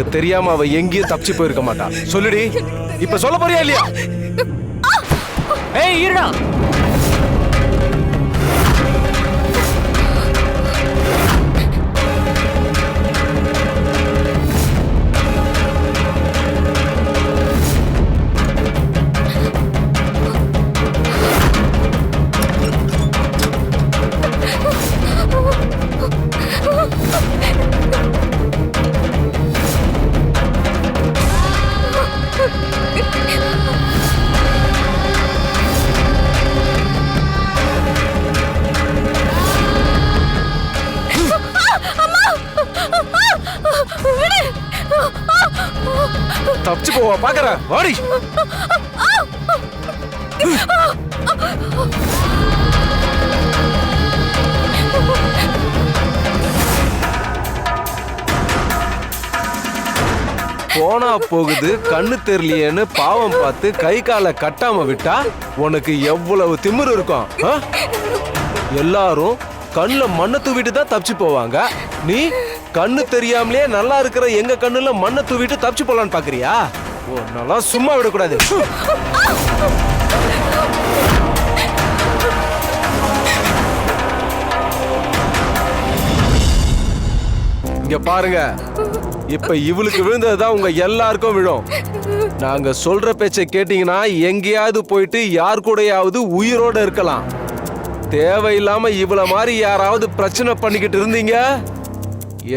உனக்கு தெரியாம அவ எங்கேயும் தப்பிச்சு போயிருக்க மாட்டா. சொல்லுடி. இப்ப சொல்ல போறியா இல்லையா? ஏய் இருடா தப்பிச்சு போவா பாக்குற. வாடி. போனா போகுது கண்ணு தெரியலையேன்னு பாவம் பார்த்து கை காலை கட்டாம விட்டா உனக்கு எவ்வளவு திமிரு இருக்கும் ஆ? எல்லாரும் கண்ணுல மண்ணை தூவிட்டு தான் தப்பிச்சு போவாங்க. நீ கண்ணு தெரியாமலே நல்லா இருக்கிற எங்க கண்ணுல மண்ணை தூவிட்டு தப்பிச்சு போலான்னு பாக்குறியா? நல்லா சும்மா விடக்கூடாது. இங்க பாருங்க. இப்ப இவளுக்கு விழுந்ததுதான் உங்க எல்லாருக்கும் விழும். நாங்க சொல்ற பேச்சை கேட்டீங்கன்னா எங்கேயாவது போயிட்டு யார் கூடயாவது உயிரோட இருக்கலாம். தேவையில்லாம இவ்வளவு மாதிரி யாராவது பிரச்சனை பண்ணிக்கிட்டு இருந்தீங்க?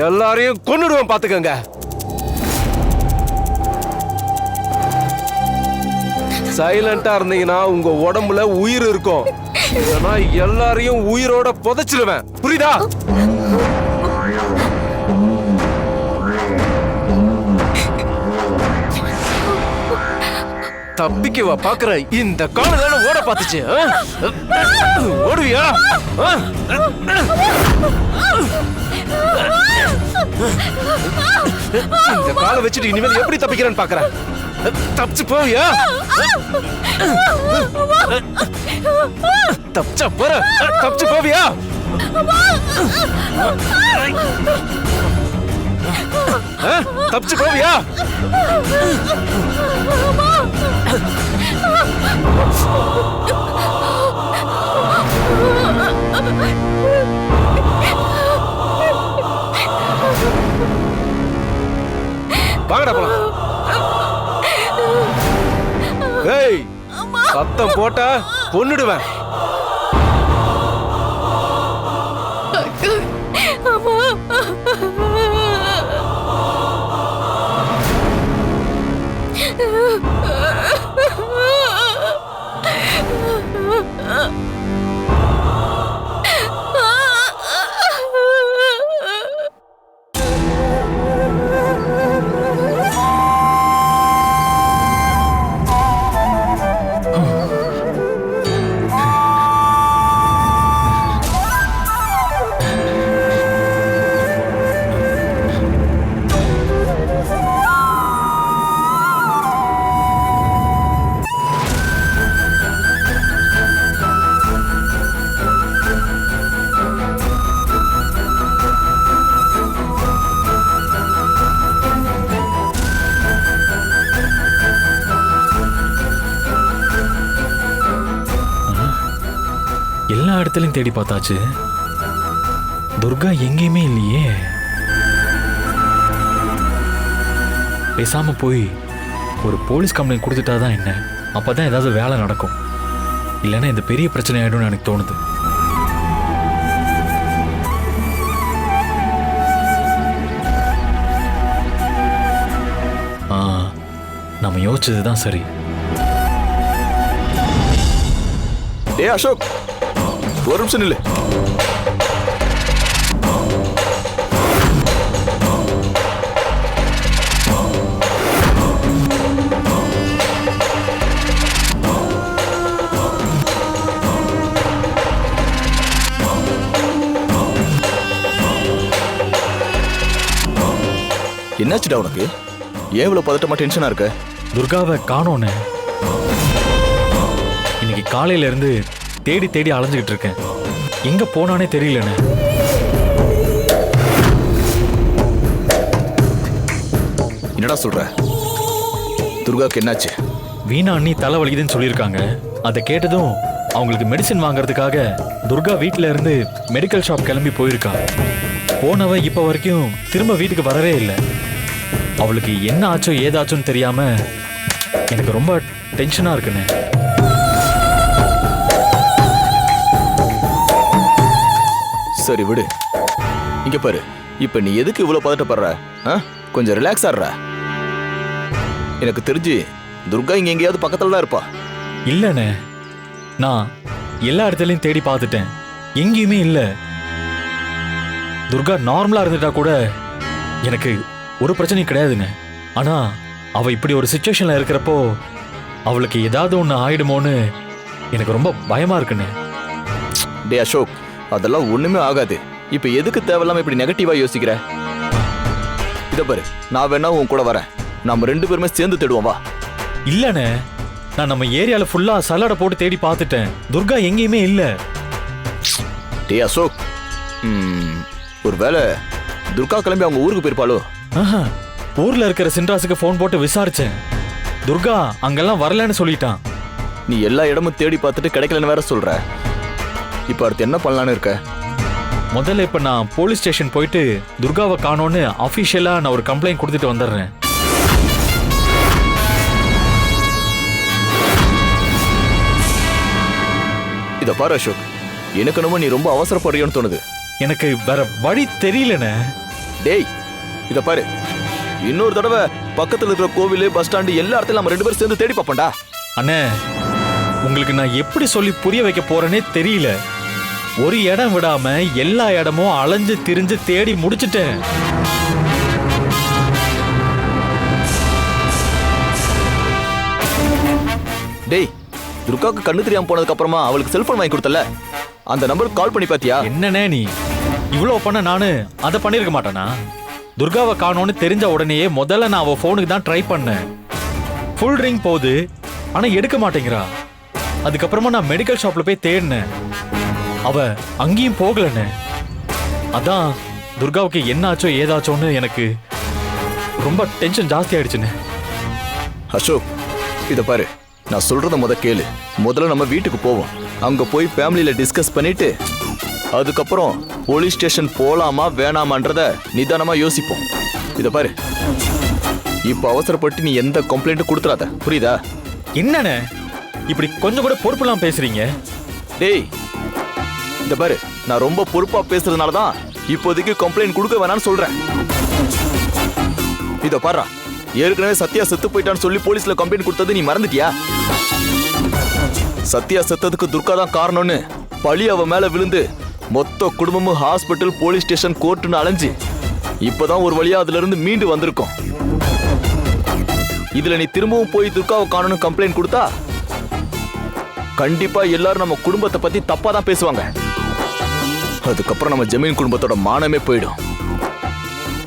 எல்லாரையும் கொன்னுடுவேன் பாத்துக்கங்க சைலண்டா இருந்தீங்கன்னா உங்க உடம்புல உயிர் இருக்கும். இல்லைன்னா எல்லாரையும் உயிரோட புதைச்சிடுவேன் புரியுதா? தப்பிக்கவா பாக்குற இந்த காலம் தானே ஓட பார்த்துச்சு ஓடுவியா? ஆ? இந்த காலை வச்சுட்டு இனிமேல் எப்படி தப்பிக்கிறேன்னு பாக்குறேன் தப்பிச்சு போவியா தப்பிச்சா போற. தப்பிச்சு போவியா தப்பிச்சு போவியா சத்தம் போட்டா கொன்னுடுவேன். இடத்துலையும் தேடி பார்த்தாச்சு. துர்கா எங்கேயுமே இல்லையே. பேசாம போய் ஒரு போலீஸ் கம்ப்ளைண்ட் கொடுத்துட்டா தான் என்ன? அப்பதான் ஏதாவது வேலை நடக்கும். இல்லைன்னா இந்த பெரிய பிரச்சனை ஆகிடும்னு எனக்கு தோணுது. ஆ நம்ம யோசிச்சது தான் சரி. ஏ அசோக். ஒரு நிமிஷம் இல்லை என்னாச்சுடா உனக்கு? ஏன் இவ்வளவு பதட்டமா டென்ஷனா இருக்க? துர்காவை காணோன்னு இன்னைக்கு காலையில இருந்து தேடி தேடி அலைஞ்சுக்கிட்டு இருக்கேன். எங்க போனானே தெரியலண்ணே. என்னடா சொல்ற? துர்காக்கு என்னாச்சு? வீணா அண்ணி தலை வலிக்குதுன்னு சொல்லியிருக்காங்க. அதை கேட்டதும் அவங்களுக்கு மெடிசின் வாங்குறதுக்காக துர்கா வீட்ல இருந்து மெடிக்கல் ஷாப் கிளம்பி போயிருக்கா போனவ இப்போ வரைக்கும் திரும்ப வீட்டுக்கு வரவே இல்லை. அவளுக்கு என்ன ஆச்சோ ஏதாச்சோன்னு தெரியாம எனக்கு ரொம்ப டென்ஷனா இருக்குண்ணே. சரி விடு. இங்க பாரு. இப்ப நீ எதுக்கு இவ்வளவு பதட்டப்படுற? கொஞ்சம் ரிலாக்ஸ் ஆடுற எனக்கு தெரிஞ்சு துர்கா இங்க எங்கேயாவது பக்கத்துல தான் இருப்பா. இல்லைண்ணே நான் எல்லா இடத்துலையும் தேடி பார்த்துட்டேன். எங்கேயுமே இல்லை. துர்கா நார்மலா இருந்துட்டா கூட எனக்கு ஒரு பிரச்சனையும் கிடையாதுங்க. ஆனா அவ இப்படி ஒரு சுச்சுவேஷன்ல இருக்கிறப்போ அவளுக்கு ஏதாவது ஒன்று ஆயிடுமோன்னு எனக்கு ரொம்ப பயமா இருக்குண்ணே டே அசோக். அதெல்லாம் ஒண்ணுமே ஆகாது. இப்ப எதுக்கு தேவையில்லாம இப்படி நெகட்டிவா யோசிக்கிற? இத பாரு நான் வேணா உன் கூட வரேன். நாம ரெண்டு பேருமே சேர்ந்து தேடுவோம் வா. இல்லைண்ணே நான் நம்ம ஏரியால ஃபுல்லா சல்லடை போட்டு தேடி பார்த்துட்டேன். துர்கா எங்கேயுமே இல்லை. டே அசோக். ம், ஒருவேளை துர்கா கிளம்பி அவங்க ஊருக்கு போயிருப்பாளோ? ஆஹா ஊர்ல இருக்கிற சின்ராஸுக்கு ஃபோன் போட்டு விசாரிச்சேன். துர்கா அங்கெல்லாம் வரலன்னு சொல்லிட்டான். நீ எல்லா இடமும் தேடி பார்த்துட்டு கிடைக்கலன்னு வேற சொல்ற. இப்ப அடுத்து என்ன பண்ணலான்னு இருக்க? முதல்ல இப்ப நான் போலீஸ் ஸ்டேஷன் போயிட்டு துர்காவை காணோன்னு அபிஷியலா நான் ஒரு கம்ப்ளைண்ட் கொடுத்துட்டு வந்துடுறேன். இத பாரு அசோக். எனக்கு என்னமோ நீ ரொம்ப அவசரப்படுறியோன்னு தோணுது. எனக்கு வேற வழி தெரியலண்ணே. டேய் இத பாரு. இன்னொரு தடவை பக்கத்துல இருக்கிற கோவில் பஸ் ஸ்டாண்டு எல்லா இடத்துலயும் நம்ம ரெண்டு பேரும் சேர்ந்து தேடி பார்ப்போம்டா. அண்ணே உங்களுக்கு நான் எப்படி சொல்லி புரிய வைக்க போறேனே தெரியல. ஒரு இடம் விடாம எல்லா இடமும் அலைஞ்சு திரிஞ்சு தேடி முடிச்சிட்டேன். டேய் துர்காவுக்கு கண்ணு தெரியாம போனதுக்கு அப்புறமா அவளுக்கு செல்போன் வாங்கி கொடுத்தல அந்த நம்பருக்கு கால் பண்ணி பாத்தியா? என்னண்ணே நீ? இவ்வளவு பண்ண நானு அதை பண்ணிருக்க மாட்டேனா? துர்காவை காணோன்னு தெரிஞ்ச உடனேயே முதல்ல நான் அவ ஃபோனுக்கு தான் ட்ரை பண்ணேன். ஃபுல் ரிங் போகுது ஆனா எடுக்க மாட்டேங்கிறா. அதுக்கப்புறமா நான் மெடிக்கல் ஷாப்ல போய் தேடினேன். அவ அங்கேயும் போகலண்ணே. அதான் துர்காவுக்கு என்ன ஆச்சோ ஏதாச்சோன்னு எனக்கு ரொம்ப டென்ஷன் ஜாஸ்தி ஆயிடுச்சுண்ணே. அசோக் இத பாரு. நான் சொல்றத முத கேளு. முதல்ல நம்ம வீட்டுக்கு போவோம். அங்க போய் ஃபேமிலியில டிஸ்கஸ் பண்ணிட்டு அதுக்கப்புறம் போலீஸ் ஸ்டேஷன் போலாமா வேணாமான்றத நிதானமா யோசிப்போம். இத பாரு. இப்போ அவசரப்பட்டு நீ எந்த கம்ப்ளைண்ட்டும் கொடுத்துறாத. புரியுதா? என்னண்ணே? இப்படி கொஞ்சம் கூட பொறுப்புலாம் பேசுறீங்க? டேய் இந்த பாரு நான் ரொம்ப பொறுப்பா பேசுறதுனால தான் இப்போதைக்கு கம்ப்ளைண்ட் கொடுக்க வேணாம்னு சொல்றேன். இத பாரு ஏற்கனவே சத்யா செத்து போயிட்டான்னு சொல்லி போலீஸ்ல கம்ப்ளைண்ட் கொடுத்தது நீ மறந்துட்டியா? சத்யா செத்ததுக்கு துர்கா தான் காரணம்னு பழி அவ மேல விழுந்து மொத்த குடும்பமும் ஹாஸ்பிட்டல் போலீஸ் ஸ்டேஷன் கோர்ட்டுன்னு அலைஞ்சு இப்பதான் ஒரு வழியா அதுல இருந்து மீண்டு வந்திருக்கோம். இதுல நீ திரும்பவும் போய் துர்காவை காணணும் கம்ப்ளைண்ட் கொடுத்தா கண்டிப்பா எல்லாரும் நம்ம குடும்பத்தை பத்தி தப்பா தான் பேசுவாங்க. அதுக்கப்புறம் நம்ம ஜமீன் குடும்பத்தோட மானமே போயிடும்.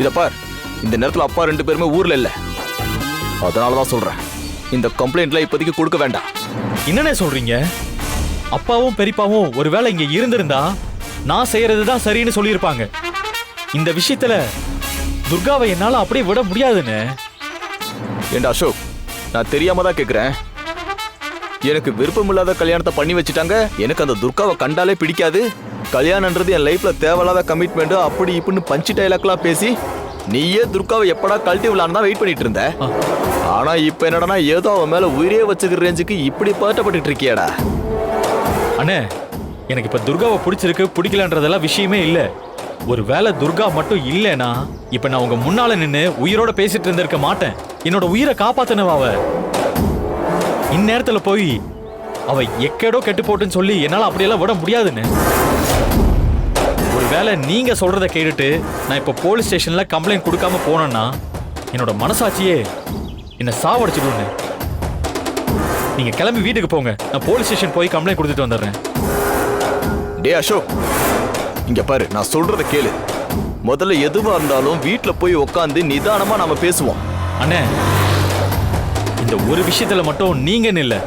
இத பார் இந்த நேரத்துல அப்பா ரெண்டு பேருமே ஊர்ல இல்ல. அதனால தான் சொல்றேன். இந்த கம்ப்ளைண்ட்ல இப்போதைக்கு கொடுக்க வேண்டாம். என்னண்ணே சொல்றீங்க? அப்பாவும் பெரியப்பாவும் ஒருவேளை இங்க இருந்திருந்தா நான் செய்யறது தான் சரின்னு சொல்லியிருப்பாங்க. இந்த விஷயத்துல துர்காவை என்னால அப்படியே விட முடியாதுண்ணே. ஏண்டா அசோக் நான் தெரியாம தான் கேக்குறேன். எனக்கு விருப்பமில்லாத கல்யாணத்தை பண்ணி வச்சுட்டாங்க. எனக்கு அந்த துர்காவை கண்டாலே பிடிக்காது. கல்யாணன்றது என் லைஃப்ல தேவையில்லாத கமிட்மெண்ட் அப்படி இப்படின்னு பஞ்சு டைலாக்லாம் பேசி நீயே துர்காவை எப்படா கழட்டி விழான்னு தான் வெயிட் பண்ணிட்டு இருந்த. ஆனா இப்ப என்னடா ஏதோ அவன் மேல உயிரே வச்சுக்கிற ரேஞ்சுக்கு இப்படி பதட்டப்பட்டுட்டு இருக்கியாடா. அண்ணே எனக்கு இப்ப துர்காவை பிடிச்சிருக்கு பிடிக்கலன்றதெல்லாம் விஷயமே இல்ல. ஒரு வேளை துர்கா மட்டும் இல்லைனா இப்ப நான் உங்க முன்னால நின்னு உயிரோட பேசிட்டு இருந்திருக்க மாட்டேன். என்னோட உயிரை காப்பாத்தினவ அவ. இந்நேரத்துல போய் அவ எக்கேடோ கெட்டு போட்டுன்னு சொல்லி என்னால அப்படியெல்லாம் விட முடியாதுன்னு. ஒருவேளை நீங்க சொல்றத கேட்டுட்டு நான் இப்ப போலீஸ் ஸ்டேஷன்ல கம்ப்ளைண்ட் கொடுக்காம போனேன்னா என்னோட மனசாட்சியே என்ன சாவடிச்சிடுன்னு நீங்க கிளம்பி வீட்டுக்கு போங்க. நான் போலீஸ் ஸ்டேஷன் போய் கம்ப்ளைண்ட் கொடுத்துட்டு வந்துடுறேன். டே அசோக் இங்க பாரு நான் சொல்றத கேளு. முதல்ல எதுவா இருந்தாலும் வீட்ல போய் உட்காந்து நிதானமா நாம பேசுவோம். அண்ணே இந்த ஒரு விஷயத்துல மட்டும் நீங்க இல்ல.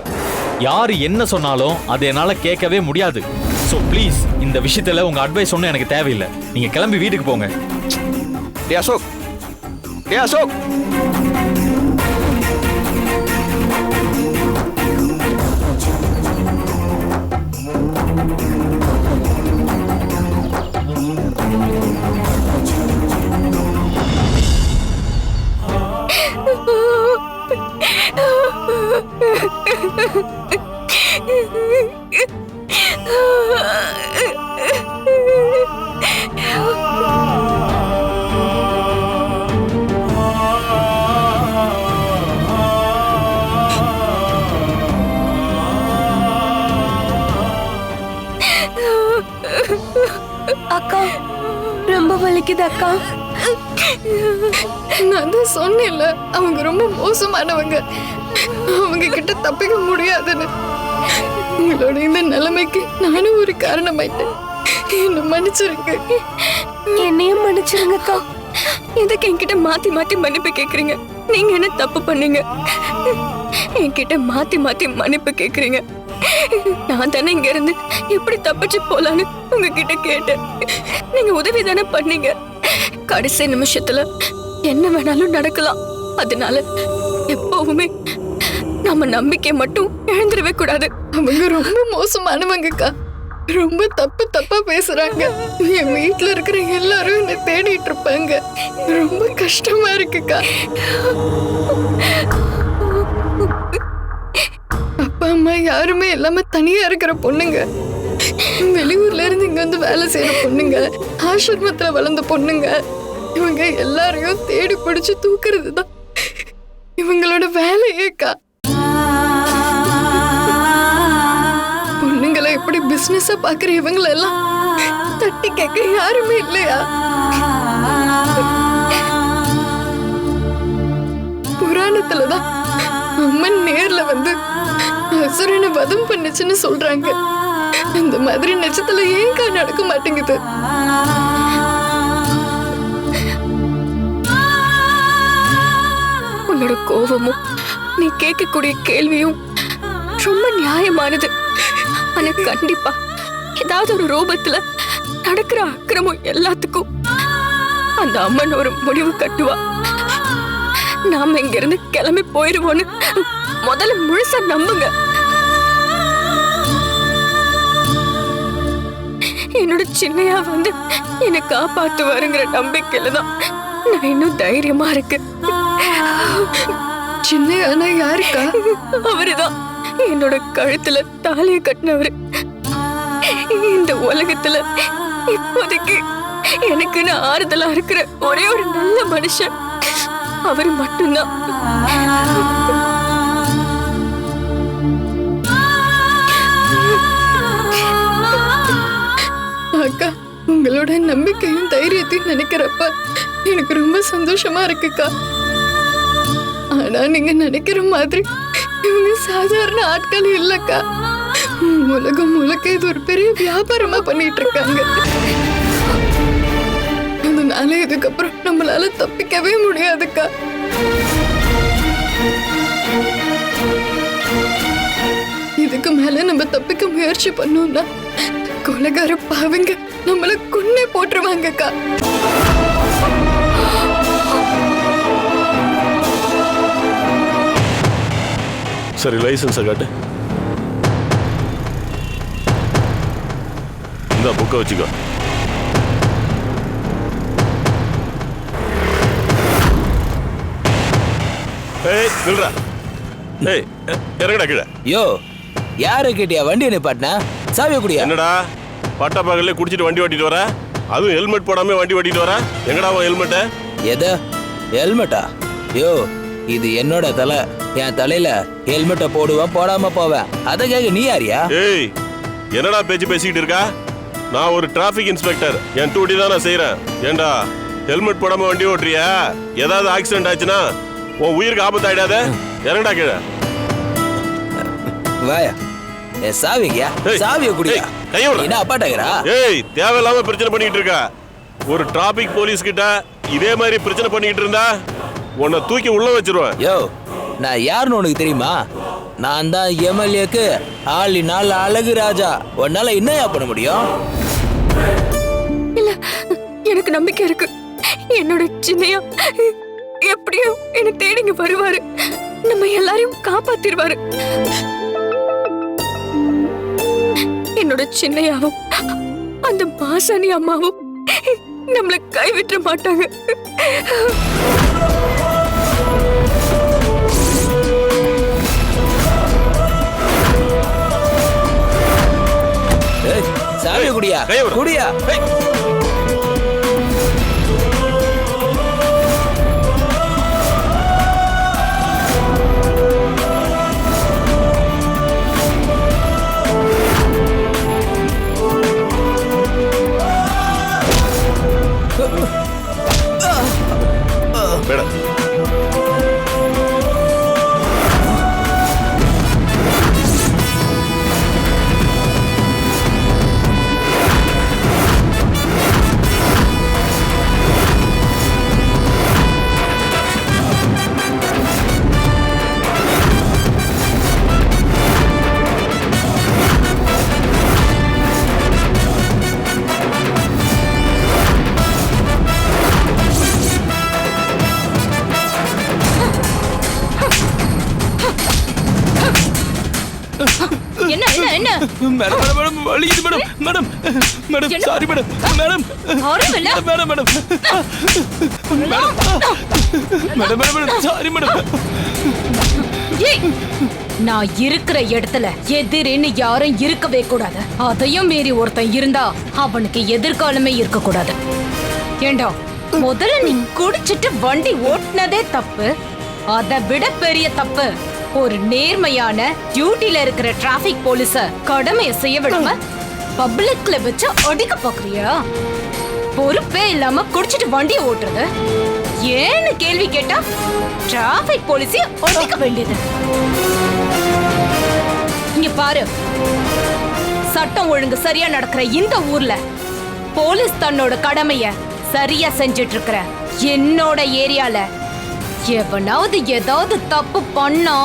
யாரு என்ன சொன்னாலும் அதை என்னால கேட்கவே முடியாது. ஸோ ப்ளீஸ் இந்த விஷயத்துல உங்க அட்வைஸ் ஒன்றும் எனக்கு தேவையில்லை. நீங்க கிளம்பி வீட்டுக்கு போங்க. டே அசோக். டே அசோக். அவங்க ரொம்ப மோசமானவங்க. அவங்க கிட்ட தப்பிக்க முடியாதுன்னு. உங்களோட இந்த நிலைமைக்கு நானும் ஒரு காரணமாயிட்டேன். என்ன மன்னிச்சிருங்க. என்னையும் மன்னிச்சிருங்கக்கா. எதுக்கு என்கிட்ட மாத்தி மாத்தி மன்னிப்பு கேக்குறீங்க? நீங்க என்ன தப்பு பண்ணீங்க? என்கிட்ட மாத்தி மாத்தி மன்னிப்பு கேக்குறீங்க. நான் தானே இங்க இருந்து எப்படி தப்பிச்சு போலான்னு உங்ககிட்ட கேட்டேன். நீங்க உதவி தானே பண்ணீங்க. கடைசி நிமிஷத்துல என்ன வேணாலும் நடக்கலாம். அதனால எப்பவுமே நம்ம நம்பிக்கை மட்டும் இழந்துடவே கூடாது. அவங்க ரொம்ப மோசமானவங்கக்கா. ரொம்ப தப்பு தப்பா பேசுறாங்க. என் வீட்டுல இருக்கிற எல்லாரும் என்ன தேடிட்டு இருப்பாங்க. ரொம்ப கஷ்டமா இருக்குக்கா. அப்பா அம்மா யாருமே எல்லாமே தனியா இருக்கிற பொண்ணுங்க. வெளியூர்ல இருந்து இங்க வந்து வேலை செய்யற பொண்ணுங்க. ஆசிரமத்துல வளர்ந்த பொண்ணுங்க. இவங்க எல்லாரையும் தேடி பிடிச்சு தூக்குறது தான் இவங்களோட வேலையேக்கா பொண்ணுங்களை எப்படி பிசினஸா பாக்குற இவங்கள எல்லாம் தட்டி கேட்க யாருமே இல்லையா? புராணத்துலதான் அம்மன் நேர்ல வந்து அசுரனை வதம் பண்ணுச்சுன்னு சொல்றாங்க. அந்த மாதிரி நிஜத்துல ஏங்கா நடக்க மாட்டேங்குது? உன்னோட கோபமும் நீ கேட்கக்கூடிய கேள்வியும் ரொம்ப நியாயமானது. ஆனா கண்டிப்பா ஏதாவது ஒரு ரூபத்துல நடக்கிற அக்கிரமம் எல்லாத்துக்கும் அந்த அம்மன் ஒரு முடிவு கட்டுவா. நாம இங்க இருந்து கிளம்பி போயிருவோன்னு முதல்ல முழுசா நம்புங்க. என்னோட சின்னையா வந்து என்னை காப்பாத்துவாருங்கிற நம்பிக்கையில தான் நான் இன்னும் தைரியமா இருக்கேன் சின்னையானா யாருக்கா அவருதான். என்னோட கழுத்துல தாலிய கட்டினவரு. இந்த உலகத்துல இப்போதைக்கு எனக்குன்னு ஆறுதலா இருக்கிற ஒரே ஒரு நல்ல மனுஷன் அவரு மட்டும்தான். அக்கா உங்களோட நம்பிக்கையும் தைரியத்தையும் நினைக்கிறப்ப எனக்கு ரொம்ப சந்தோஷமா இருக்குக்கா. ஆனா நீங்க நினைக்கிற மாதிரி இவங்க சாதாரண ஆட்கள் இல்லக்கா. உலகம் முழுக்க இது ஒரு பெரிய வியாபாரமா பண்ணிட்டு இருக்காங்க அதனால இதுக்கப்புறம் நம்மளால தப்பிக்கவே முடியாதுக்கா. இதுக்கு மேல நம்ம தப்பிக்க முயற்சி பண்ணோம்னா கொலைகார பாவங்க நம்மள கொன்னே போட்டுருவாங்கக்கா. சரி லைசன்ஸை காட்டு. இந்த புக்கை வச்சுக்கோ. ஏய் நில்றா ஏய் இறங்குடா கீழே. யோ யாரை கேட்டியா? வண்டி நிப்பாட்டின சாவிய குடியா? என்னடா? பட்டா பகல்ல குடிச்சிட்டு வண்டி ஓட்டிட்டு வர? அதுவும் ஹெல்மெட் போடாம வண்டி ஓட்டிட்டு வர? எங்கடா உன் ஹெல்மெட்டு எது? ஹெல்மெட்டா யோ இது என்னோட தலை. என் தலையில ஹெல்மெட்டை போடுவேன் போடாம போவேன் அதை கேட்க நீ யாரியா? ஏய் என்னடா பேச்சு பேசிக்கிட்டு இருக்கா? நான் ஒரு டிராஃபிக் இன்ஸ்பெக்டர் என் டூட்டி தான் நான் செய்யறேன் ஏண்டா ஹெல்மெட் போடாம வண்டி ஓட்டுறியா? ஏதாவது ஆக்சிடென்ட் ஆச்சுன்னா உன் உயிருக்கு ஆபத்து ஆயிடாத இறங்கடா கீழே. வாயா. சாவியா ஏய், சாவிய குடியா? ஏய், கையை விடு. என்ன அப்பாட்டாகிறா ஏய் தேவையில்லாம பிரச்சனை பண்ணிட்டு இருக்க. ஒரு டிராபிக் போலீஸ் கிட்ட இதே மாதிரி பிரச்சனை பண்ணிக்கிட்டு இருந்தா உன்னை தூக்கி உள்ள வச்சிருவேன். யோ நான் யாருன்னு உனக்கு தெரியுமா? நான் தான் எம்எல்ஏக்கு ஆளி நாள் அழகு ராஜா. உன்னால என்னயா பண்ண முடியும்? இல்ல எனக்கு நம்பிக்கை இருக்கு. என்னோட சின்னையா எப்படியும் என்ன தேடிங்க வருவாரு. நம்ம எல்லாரையும் காப்பாத்திருவாரு என்னோட சின்னையாவும் அந்த மாசாணி அம்மாவும் நம்மள கைவிட்ட மாட்டாங்க. சாவிய குடியா. குடியா? மேடம் மேடம் மேடம் வலிக்குது madam. Madam madam sorry madam. Madam? Madam madam madam. Madam madam madam sorry madam. நான் இருக்கிற இடத்துல எதிரின்னு யாரும் இருக்கவே கூடாது. அதையும் மீறி ஒருத்தன் இருந்தா அவனுக்கு எதிர்காலமே இருக்க கூடாது ஏண்டா முதல்ல நீ குடிச்சிட்டு வண்டி ஓட்டுனதே தப்பு. அதை விட பெரிய தப்பு. ஒரு நேர்மையான டியூட்டில இருக்கிற டிராபிக் போலீஸ கடமையை செய்ய விடாம பப்ளிக்ல வச்சு அடிக்க பாக்குறியா? பொறுப்பே இல்லாம குடிச்சிட்டு வண்டியை ஓட்டுறது. ஏன்னு கேள்வி கேட்டா டிராபிக் போலீஸை ஒழிக்க வேண்டியது. இங்க பாரு. சட்டம் ஒழுங்கு சரியா நடக்கிற இந்த ஊர்ல போலீஸ் தன்னோட கடமைய சரியா செஞ்சிட்டு இருக்கிற என்னோட ஏரியால எவனாவது ஏதாவது தப்பு பண்ணா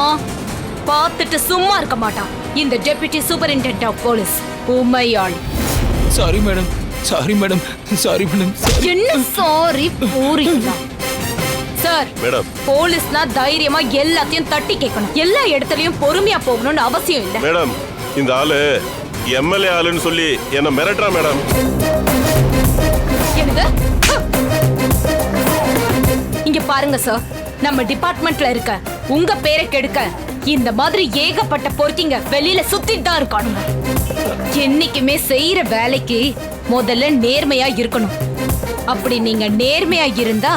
பார்த்துட்டு சும்மா இருக்க மாட்டான். இந்த deputy superintendent of police Umaiyal. Sorry madam sorry madam sorry madam என்ன சாரி பூரிங்களா? சார் மேடம் போலீஸ்னா தைரியமா எல்லாத்தையும் தட்டி கேட்கணும். எல்லா இடத்துலயும் பொறுமையா போகணும்னு அவசியம் இல்ல. மேடம் இந்த ஆளு எம்எல்ஏ ஆளுன்னு சொல்லி என்ன மிரட்டுறா மேடம் என்னது? இங்க பாருங்க சார் நம்ம டிபார்ட்மெண்ட்ல இருக்க உங்க பேரை கெடுக்க இந்த மாதிரி ஏகப்பட்ட பொறுத்திங்க வெளியில சுத்திட்டு தான் இருக்கானுங்க. என்னைக்குமே செய்யற வேலைக்கு முதல்ல நேர்மையா இருக்கணும். அப்படி நீங்க நேர்மையா இருந்தா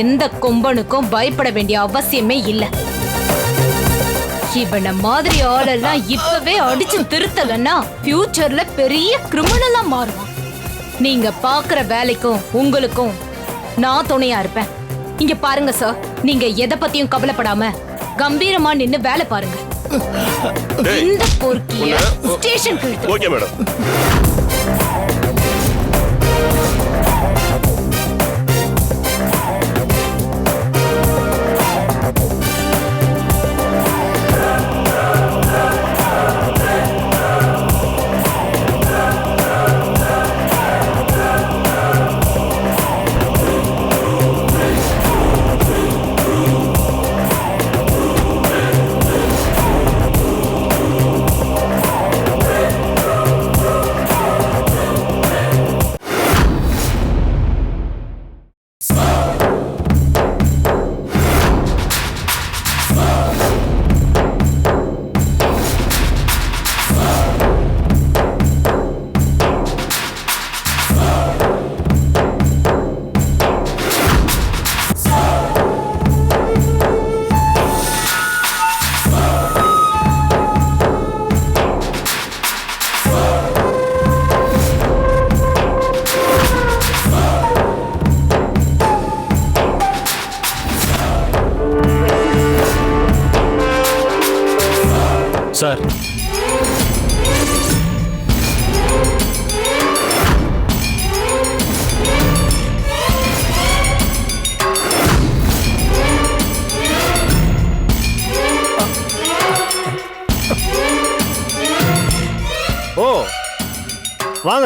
எந்த கொம்பனுக்கும் பயப்பட வேண்டிய அவசியமே இல்ல. இவன மாதிரி ஆளெல்லாம் இப்பவே அடிச்சு திருத்தலன்னா ஃபியூச்சர்ல பெரிய கிரிமினலா மாறுவான். நீங்க பாக்குற வேலைக்கும் உங்களுக்கும் நான் துணையா இருப்பேன். இங்க பாருங்க சார் நீங்க எதை பத்தியும் கவலைப்படாம கம்பீரமா நின்னு வேலை பாருங்க. இந்த பொறுக்கிய இழுத்து ஓகே மேடம்.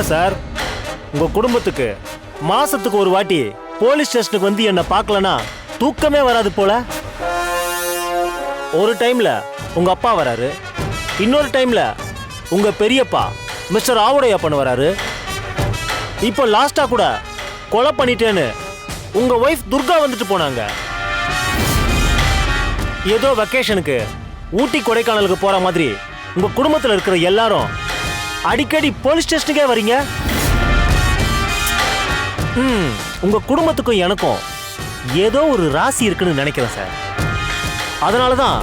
சார். உங்கள் குடும்பத்துக்கு மாசத்துக்கு ஒரு வாட்டி போலீஸ் ஸ்டேஷனுக்கு வந்து என்னை பார்க்கலனா தூக்கமே வராது போல. ஒரு டைம்ல உங்க அப்பா வராரு. இன்னொரு டைம்ல உங்க பெரியப்பா மிஸ்டர் ஆவுடையப்பன் வராரு. இப்போ லாஸ்டா கூட கொலை பண்ணிட்டேன்னு உங்க ஒய்ஃப் துர்கா வந்துட்டு போனாங்க. ஏதோ வெக்கேஷனுக்கு ஊட்டி கொடைக்கானலுக்கு போற மாதிரி உங்க குடும்பத்தில் இருக்கிற எல்லாரும் அடிக்கடி போலீஸ் ஸ்டேஷனுக்கே வரீங்க? ம் உங்க குடும்பத்துக்கும் எனக்கும் ஏதோ ஒரு ராசி இருக்குன்னு நினைக்கிறேன் சார். அதனால தான்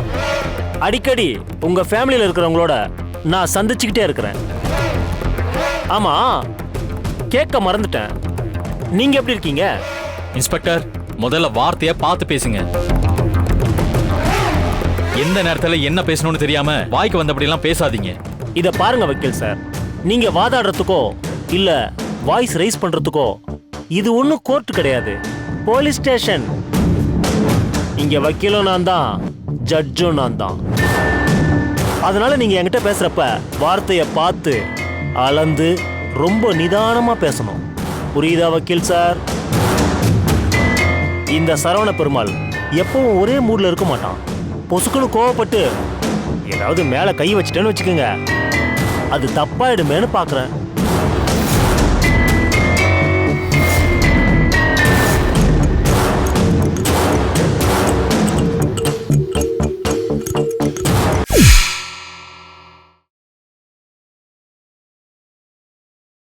அடிக்கடி உங்க ஃபேமிலியில் இருக்கிறவங்களோட நான் சந்திச்சுக்கிட்டே இருக்கிறேன். ஆமா கேட்க மறந்துட்டேன். நீங்க எப்படி இருக்கீங்க? இன்ஸ்பெக்டர் முதல்ல வார்த்தையை பார்த்து பேசுங்க. எந்த நேரத்தில் என்ன பேசணும்னு தெரியாம வாய்க்கு வந்தபடியெல்லாம் பேசாதீங்க. இதை பாருங்க வக்கீல் சார். நீங்க வாதாடுறதுக்கோ இல்ல வாய்ஸ் ரைஸ் பண்றதுக்கோ இது ஒண்ணும் கோர்ட் கிடையாது. போலீஸ் ஸ்டேஷன் இங்க வக்கீலும் நான் தான் ஜட்ஜும் நான் தான். அதனால நீங்க என்கிட்ட பேசுறப்ப வார்த்தையை பார்த்து அளந்து ரொம்ப நிதானமா பேசணும். புரியுதா வக்கீல் சார்? இந்த சரவண பெருமாள் எப்பவும் ஒரே மூட்ல இருக்க மாட்டான். பொசுக்குன்னு கோவப்பட்டு ஏதாவது மேல கை வச்சிட்டேன்னு வச்சுக்கோங்க. அது தப்பாயிடுமேன்னு பாக்குறேன்.